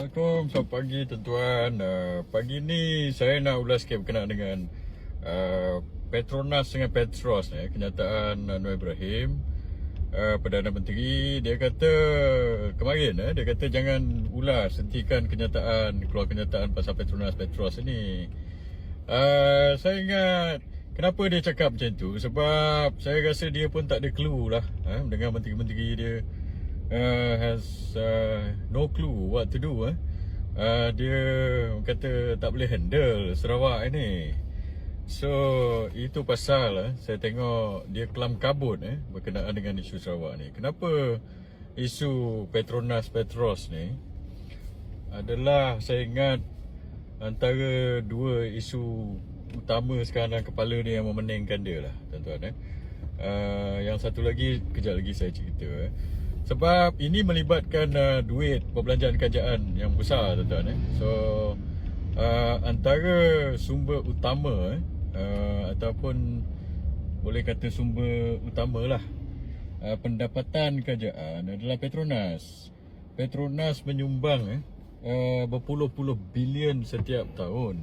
Assalamualaikum, selamat pagi tuan-tuan. Uh, pagi ni saya nak ulas sikit berkenaan dengan uh, Petronas dengan Petros eh, kenyataan Anwar Ibrahim uh, Perdana Menteri dia kata kemarin eh, dia kata jangan ulas hentikan kenyataan keluar kenyataan pasal Petronas Petros ini. Uh, saya ingat kenapa dia cakap macam tu sebab saya rasa dia pun tak ada clue lah eh, dengan menteri-menteri dia uh, has uh, no clue what to do eh. Uh, dia kata tak boleh handle Sarawak ini. So itu pasal eh, saya tengok dia kelam kabut eh berkenaan dengan isu Sarawak ni. Kenapa isu Petronas Petros ni adalah saya ingat antara dua isu utama sekarang dalam kepala dia yang memeningkan dia lah tuan-tuan eh. Uh, yang satu lagi kejap lagi saya cerita eh. Sebab ini melibatkan uh, duit perbelanjaan kerajaan yang besar tuan-tuan eh. So uh, antara sumber utama eh, uh, ataupun boleh kata sumber utama lah uh, pendapatan kerajaan adalah Petronas. Petronas menyumbang eh, uh, berpuluh-puluh bilion setiap tahun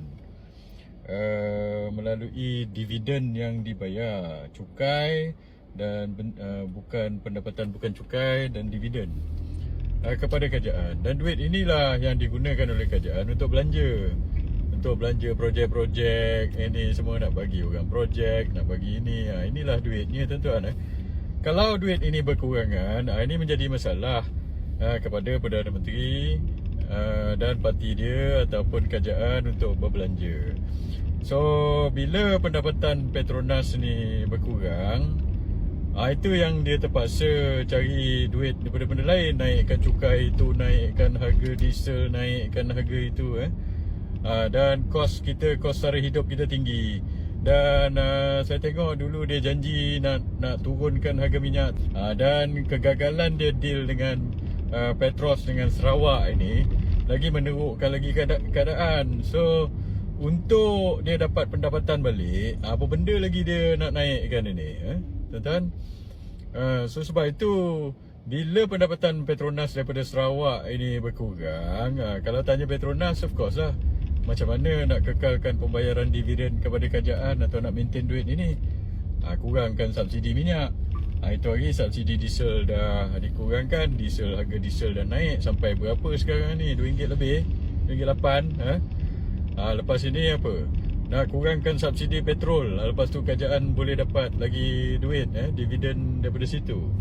uh, melalui dividen yang dibayar, cukai dan uh, bukan pendapatan bukan cukai dan dividen uh, kepada kerajaan. Dan duit inilah yang digunakan oleh kerajaan untuk belanja. Untuk belanja projek-projek ini semua nak bagi orang projek nak bagi ini. Uh, inilah duitnya tuan-tuan eh. kalau duit ini berkurangan uh, ini menjadi masalah uh, kepada Perdana Menteri uh, dan parti dia ataupun kerajaan untuk berbelanja. So bila pendapatan Petronas ni berkurang Ah itu yang dia terpaksa cari duit daripada benda lain. Naikkan cukai itu naikkan harga diesel naikkan harga itu eh. Ah, dan kos kita kos sara hidup kita tinggi. Dan uh, saya tengok dulu dia janji nak nak turunkan harga minyak. Ah, dan kegagalan dia deal dengan uh, Petros dengan Sarawak ini lagi menerukkan lagi keadaan. So untuk dia dapat pendapatan balik apa benda lagi dia nak naikkan ini eh Tuan-tuan. Uh, So sebab itu Bila pendapatan Petronas daripada Sarawak ini berkurang uh, Kalau tanya Petronas of course lah Macam mana nak kekalkan pembayaran dividen kepada kerajaan Atau nak maintain duit ini? Uh, Kurangkan subsidi minyak. Uh, Itu hari subsidi diesel dah dikurangkan Diesel harga diesel dah naik Sampai berapa sekarang ni? RM2 lebih RM2.8 uh. uh, Lepas ini apa nak kurangkan subsidi petrol lepas tu kerajaan boleh dapat lagi duit eh dividen daripada situ.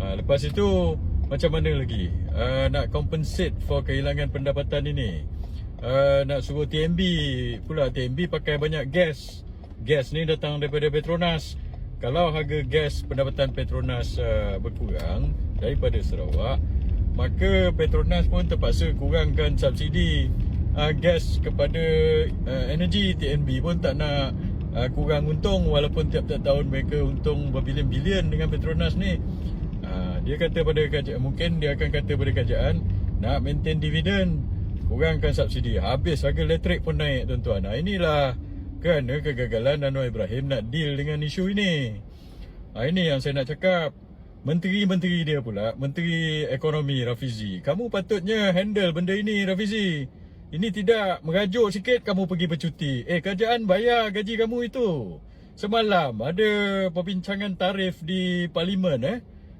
Uh, lepas itu macam mana lagi? Uh, nak compensate for kehilangan pendapatan ini. Uh, nak suruh TMB pula. TMB pakai banyak gas. Gas ni datang daripada Petronas. Kalau harga gas pendapatan Petronas uh, berkurang daripada Sarawak maka Petronas pun terpaksa kurangkan subsidi uh, gas kepada uh, energy TNB pun tak nak uh, kurang untung walaupun tiap-tiap tahun mereka untung berbilion-bilion dengan Petronas ni. Uh, dia kata pada kerajaan mungkin dia akan kata pada kerajaan nak maintain dividen kurangkan subsidi. Habis harga elektrik pun naik tuan-tuan. Nah, inilah kerana kegagalan Anwar Ibrahim nak deal dengan isu ini. Uh, ini yang saya nak cakap. Menteri-menteri dia pula Menteri Ekonomi Rafizi. Kamu patutnya handle benda ini Rafizi ini tidak merajuk sikit kamu pergi bercuti. Eh kerajaan bayar gaji kamu itu. Semalam ada perbincangan tarif di parlimen eh.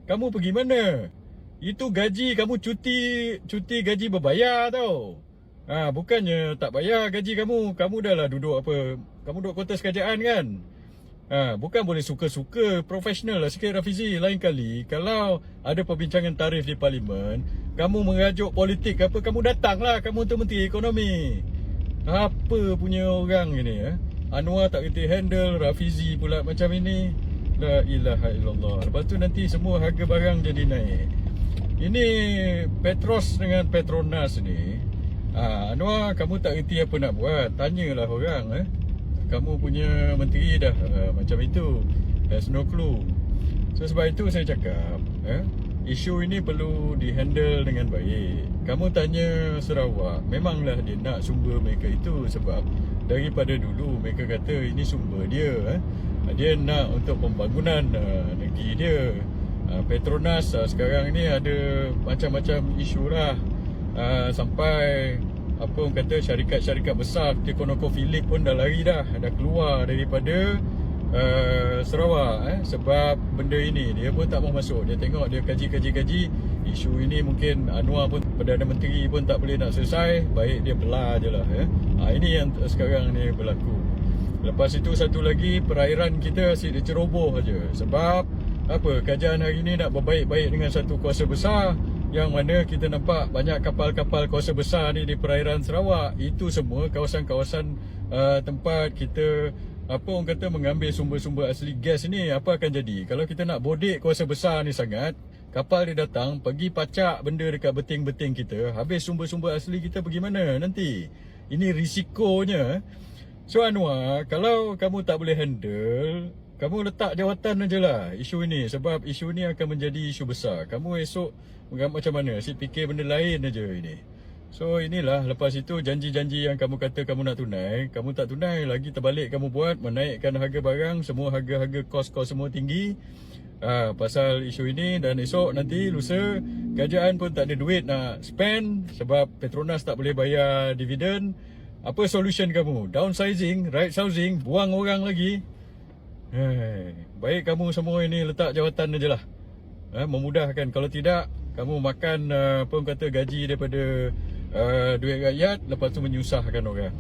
Kamu pergi mana? Itu gaji kamu cuti cuti gaji berbayar tau. Ha, bukannya tak bayar gaji kamu. Kamu dah lah duduk apa? Kamu duduk kontes kerajaan kan? Ha, bukan boleh suka-suka profesional lah sikit Rafizi lain kali. Kalau ada perbincangan tarif di parlimen kamu mengajuk politik apa kamu datanglah kamu untuk menteri ekonomi. Apa punya orang ini eh? Anwar tak kerti handle Rafizi pula macam ini. La ilaha illallah. Lepas tu nanti semua harga barang jadi naik. Ini Petros dengan Petronas ni. Ha, Anwar kamu tak kerti apa nak buat? Tanyalah orang eh kamu punya menteri dah uh, macam itu. Has no clue. So sebab itu saya cakap eh, isu ini perlu dihandle dengan baik. Kamu tanya Sarawak memanglah dia nak sumber mereka itu? Sebab daripada dulu mereka kata ini sumber dia eh. dia nak untuk pembangunan uh, negeri dia. Uh, Petronas uh, sekarang ini ada macam-macam isu lah. Uh, sampai apa orang kata syarikat-syarikat besar seperti ConocoPhillips pun dah lari dah. Dah keluar daripada uh, Sarawak eh. Sebab benda ini dia pun tak mau masuk. Dia tengok dia kaji-kaji-kaji isu ini mungkin Anwar pun Perdana Menteri pun tak boleh nak selesai baik dia belah je lah eh. ha, ini yang sekarang ni berlaku. Lepas itu satu lagi perairan kita asyik ceroboh aja sebab apa? Kajian hari ini nak berbaik-baik dengan satu kuasa besar yang mana kita nampak banyak kapal-kapal kuasa besar ni di perairan Sarawak. Itu semua kawasan-kawasan uh, tempat kita apa orang kata mengambil sumber-sumber asli gas ni apa akan jadi? Kalau kita nak bodek kuasa besar ni sangat kapal dia datang pergi pacak benda dekat beting-beting kita habis sumber-sumber asli kita pergi mana nanti? Ini risikonya. So Anwar kalau kamu tak boleh handle kamu letak jawatan aja lah isu ini sebab isu ini akan menjadi isu besar. Kamu esok macam mana? Si fikir benda lain aja ini. So inilah lepas itu janji-janji yang kamu kata kamu nak tunai kamu tak tunai lagi terbalik kamu buat menaikkan harga barang semua harga-harga kos-kos semua tinggi. Ha, pasal isu ini dan esok nanti lusa kerajaan pun tak ada duit nak spend sebab Petronas tak boleh bayar dividen. Apa solution kamu? Downsizing right housing buang orang lagi. Hey, baik kamu semua ini letak jawatan aja lah. Eh, memudahkan. Kalau tidak, kamu makan uh, apa kata gaji daripada uh, duit rakyat lepas tu menyusahkan orang.